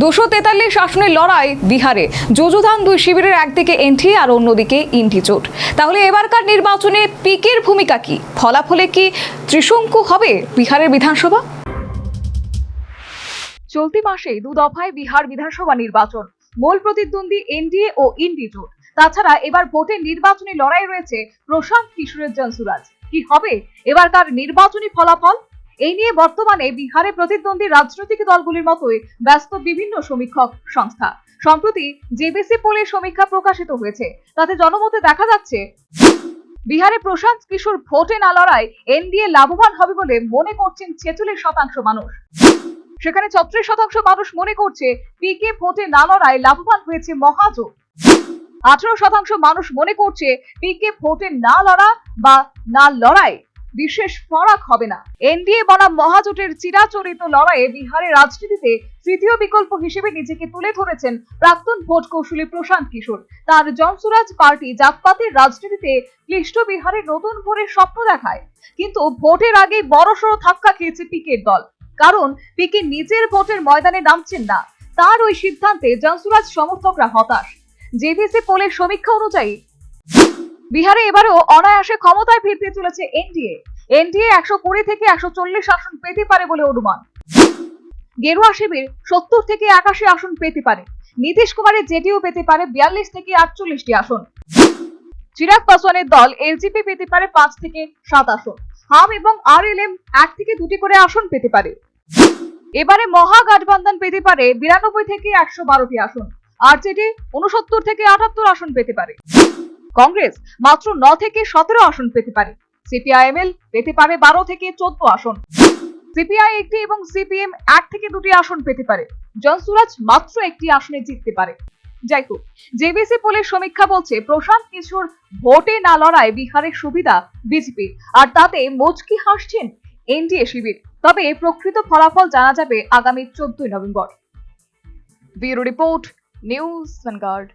দুশো তেতাল্লিশ আসনের লড়াই বিহারে। যুযুধান দুই শিবিরের একদিকে এনটি আর অন্যদিকে ইন্টি জোট। তাহলে এবারকার নির্বাচনে পিকের ভূমিকা কি? ফলাফলে কি ত্রিশঙ্কু হবে বিহারের বিধানসভা? চলতি মাসে দু দফায় বিহার বিধানসভা নির্বাচন। মূল প্রতিদ্বন্দ্বী এনডিএ ও ইন্ডি জোট। তাছাড়া এবার ভোটের নির্বাচনী লড়াই রয়েছে প্রশান্ত কিশোরের জনসুরাজ। কি হবে? এবারকার নির্বাচনী ফলাফল? এই নিয়ে বর্তমানে বিহারে প্রতিদ্বন্দ্বী রাজনৈতিক দলগুলির মতোই ব্যস্ত বিভিন্ন সমীক্ষক সংস্থা। সম্প্রতি জেবিসি পোলের সমীক্ষা প্রকাশিত হয়েছে। তাতে জনমতে দেখা যাচ্ছে, বিহারে প্রশান্ত কিশোর ভোটে না লড়াই এনডিএ লাভবান হবে বলে মনে করছেন ছেচল্লিশ শতাংশ মানুষ। সেখানে ছত্রিশ শতাংশ মানুষ মনে করছে পিকে ভোটে না লড়াই লাভবান হয়েছে মহাজোট। আঠারো শতাংশ মানুষ মনে করছে পিকে ভোটে না লড়া বা না লড়াই বিশেষ ফরাক হবে না। এনডিএ বনাম মহাজোটের চিরাচরিত লড়াইয়ে বিহারের রাজনীতিতে তৃতীয় বিকল্প হিসেবে নিজেকে তুলে ধরেছেন প্রাক্তন ভোট কৌশলী প্রশান্ত কিশোর। তার জনসুরাজ পার্টি জাতপাতের রাজনীতিতে ক্লিষ্ট বিহারে নতুন ভোরের স্বপ্ন দেখায়। কিন্তু ভোটের আগে বড়সড় ধাক্কা খেয়েছে পিকের দল। কারণ পিকে নিজের ভোটের ময়দানে নামছেন না। তার ওই সিদ্ধান্তে জনসুরাজ সমর্থকরা হতাশ। জেভিসি পোলের সমীক্ষা অনুযায়ী বিহারে এবারও অনায়াসে ক্ষমতায় ফিরতে চলেছে এনডিএ। এনডিএ একশো কুড়ি থেকে একশো চল্লিশ আসন পেতে পারে বলে অনুমান। গেরুয়া শিবির সত্তর থেকে একাশি আসন পেতে পারে। নীতিশ কুমারের জেডিও পেতে পারে বিয়াল্লিশ থেকে আটচল্লিশটি আসন। চিরাগ পাসওয়ানের দল এলজিপি পেতে পারে পাঁচ থেকে সাত আসন। হাম এবং আর এল এম এক থেকে দুটি করে আসন পেতে পারে। এবারে মহাগঠবন্ধন পেতে পারে বিরানব্বই থেকে একশো বারোটি আসন। আরজেডি উনসত্তর থেকে আটাত্তর আসন পেতে পারে। কংগ্রেস মাত্র ন থেকে সতেরো আসন পেতে পারে। সিপিআইএমএল পেতে পারে বারো থেকে চোদ্দ আসন। সিপিআই একটি এবং সিপিএম এক থেকে দুটি আসন পেতে পারে। জনসুরাজ মাত্র একটি আসনে জিততে পারে। যাই হোক, জেবিসি পোলের সমীক্ষা বলছে, প্রশান্ত কিশোর ভোটে না লড়ায় বিহারের সুবিধা বিজেপি আর তাতে মুচকি হাসছেন এনডিএ শিবির। তবে প্রকৃত ফলাফল জানা যাবে আগামী চোদ্দই November. Bureau report, News Vanguard